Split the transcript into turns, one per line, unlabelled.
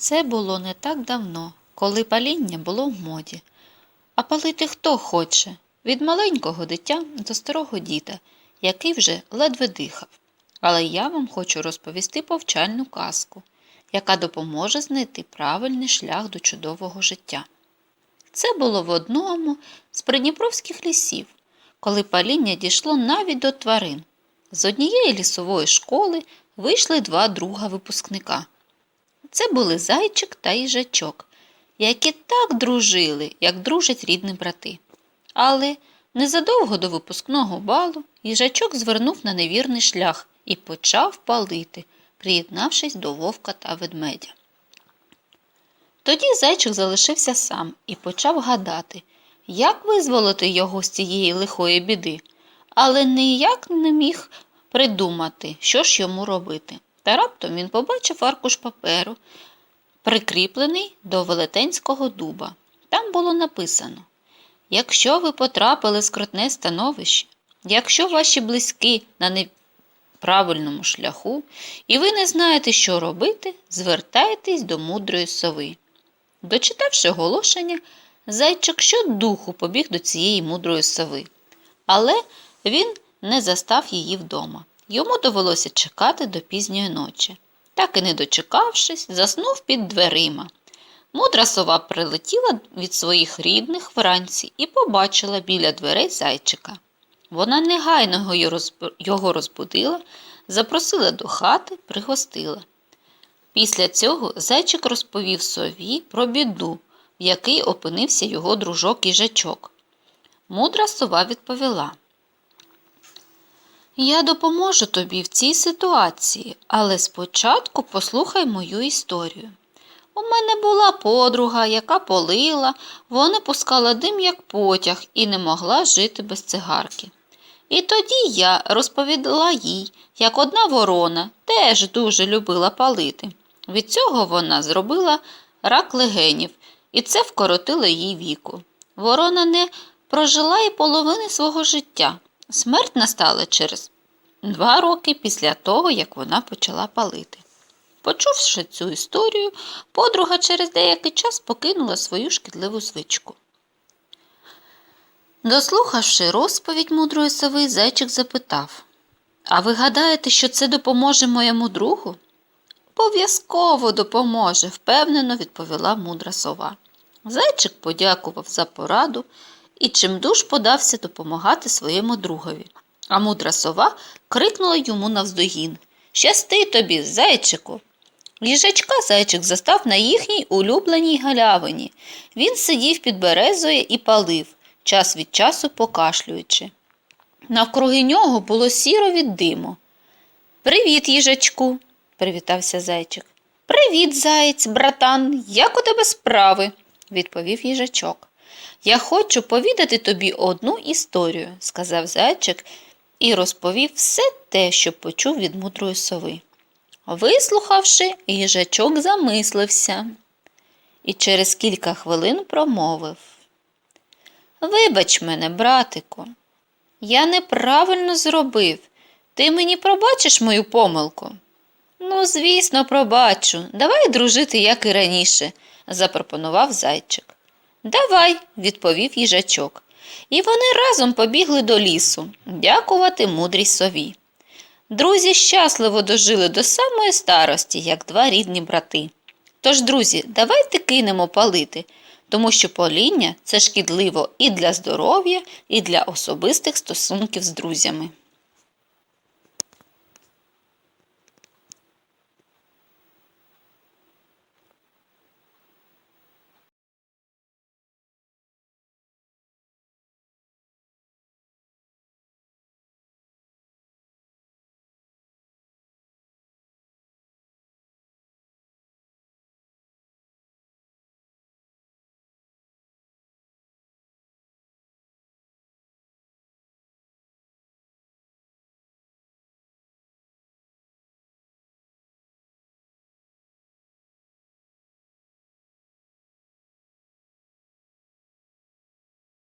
Це було не так давно, коли паління було в моді. А палити хто хоче, від маленького дитя до старого діда, який вже ледве дихав. Але я вам хочу розповісти повчальну казку, яка допоможе знайти правильний шлях до чудового життя. Це було в одному з придніпровських лісів, коли паління дійшло навіть до тварин. З однієї лісової школи вийшли два друга випускника. Це були зайчик та їжачок, які так дружили, як дружать рідні брати. Але незадовго до випускного балу їжачок звернув на невірний шлях і почав палити, приєднавшись до вовка та ведмедя. Тоді зайчик залишився сам і почав гадати, як визволити його з цієї лихої біди, але ніяк не міг придумати, що ж йому робити. Та раптом він побачив аркуш паперу, прикріплений до велетенського дуба. Там було написано: Якщо ви потрапили в скрутне становище, якщо ваші близькі на неправильному шляху, і ви не знаєте, що робити, звертайтесь до мудрої сови. Дочитавши оголошення, зайчик щодуху побіг до цієї мудрої сови. Але він не застав її вдома. Йому довелося чекати до пізньої ночі. Так і не дочекавшись, заснув під дверима. Мудра сова прилетіла від своїх рідних вранці і побачила біля дверей зайчика. Вона негайно його розбудила, запросила до хати, пригостила. Після цього зайчик розповів сові про біду, в якій опинився його дружок їжачок. Мудра сова відповіла. Я допоможу тобі в цій ситуації, але спочатку послухай мою історію. У мене була подруга, яка полила, вона пускала дим, як потяг, і не могла жити без цигарки. І тоді я розповіла їй, як одна ворона теж дуже любила палити. Від цього вона зробила рак легенів, і це вкоротило їй віку. Ворона не прожила і половини свого життя. Смерть настала через два роки після того, як вона почала палити. Почувши цю історію, подруга через деякий час покинула свою шкідливу звичку. Дослухавши розповідь мудрої сови, зайчик запитав А ви гадаєте, що це допоможе моєму другу? Обов'язково допоможе, впевнено відповіла мудра сова. Зайчик подякував за пораду і чимдуж подався допомагати своєму другові. А мудра сова крикнула йому навздогін Щасти тобі, зайчику. Їжачка зайчик застав на їхній улюбленій галявині. Він сидів під березою і палив, час від часу покашлюючи. Навкруги нього було сіро від диму. Привіт, їжачку, привітався зайчик. Привіт, заєць, братан, як у тебе справи? відповів їжачок. Я хочу повідати тобі одну історію, сказав зайчик і розповів все те, що почув від мудрої сови. Вислухавши, їжачок замислився і через кілька хвилин промовив Вибач мене, братику, я неправильно зробив. Ти мені пробачиш мою помилку? Ну, звісно, пробачу. Давай дружити, як і раніше, запропонував зайчик. Давай, відповів їжачок. І вони разом побігли до лісу, дякувати мудрій сові. Друзі щасливо дожили до самої старості, як два рідні брати. Тож, друзі, давайте кинемо палити, тому що паління це шкідливо і для здоров'я, і для особистих стосунків з друзями.